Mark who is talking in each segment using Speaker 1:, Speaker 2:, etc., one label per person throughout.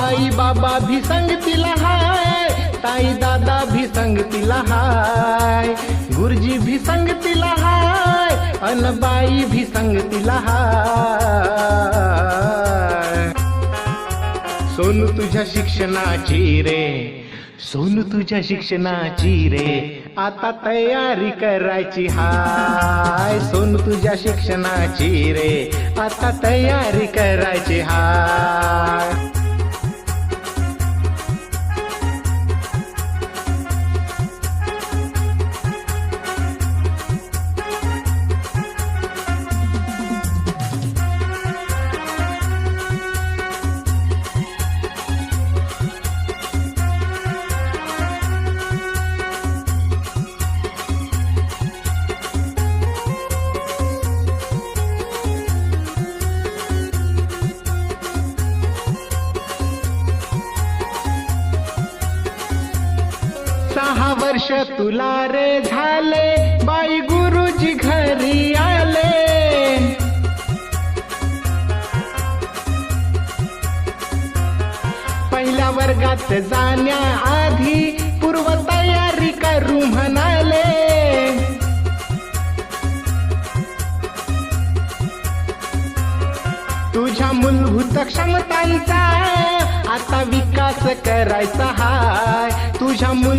Speaker 1: आई बाबा भी संगतीला हाय ताई दादा भी संगतीला हाय गुरुजी भी संगतीला हाय अन बाई भी संगतीला हाय सोनू तुझ्या शिक्षणाची रे सोनू तुझ्या शिक्षणाची रे आता तयारी करायची हाय. सोनू तुझ्या शिक्षणाची रे आता तयारी करायची हाय. तुला रे झाले बाई गुरुजी घरी आले. पहिल्या वर्गात जाण्याआधी पूर्व तयारी करू म्हणाले. तुझ्या मूलभूत क्षमतांचा आता विकास करायचा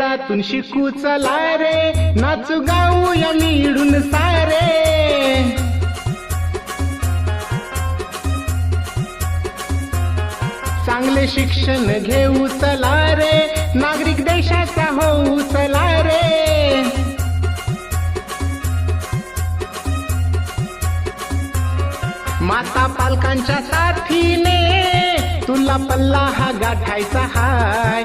Speaker 1: खेडा शिकू चला रे. नाचू गाऊ या मिळून सारे. चांगले शिक्षण घेऊ चला रे. नागरिक देशाचा होऊ चला रे. माता पालकांच्या साथीने तुला पल्ला हा गाठायचा हाय.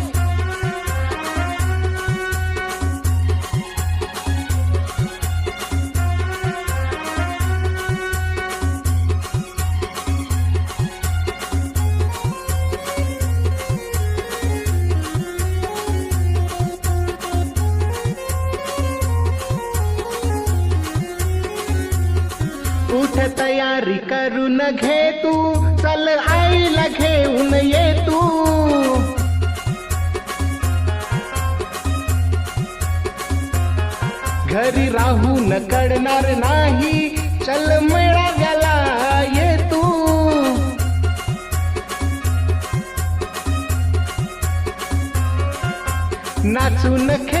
Speaker 1: तयारी करून घे तू। चल आईला घेऊन ये तू। घरी राहून कळणार नाही चल मेळाव्याला ये तू। नाचून खे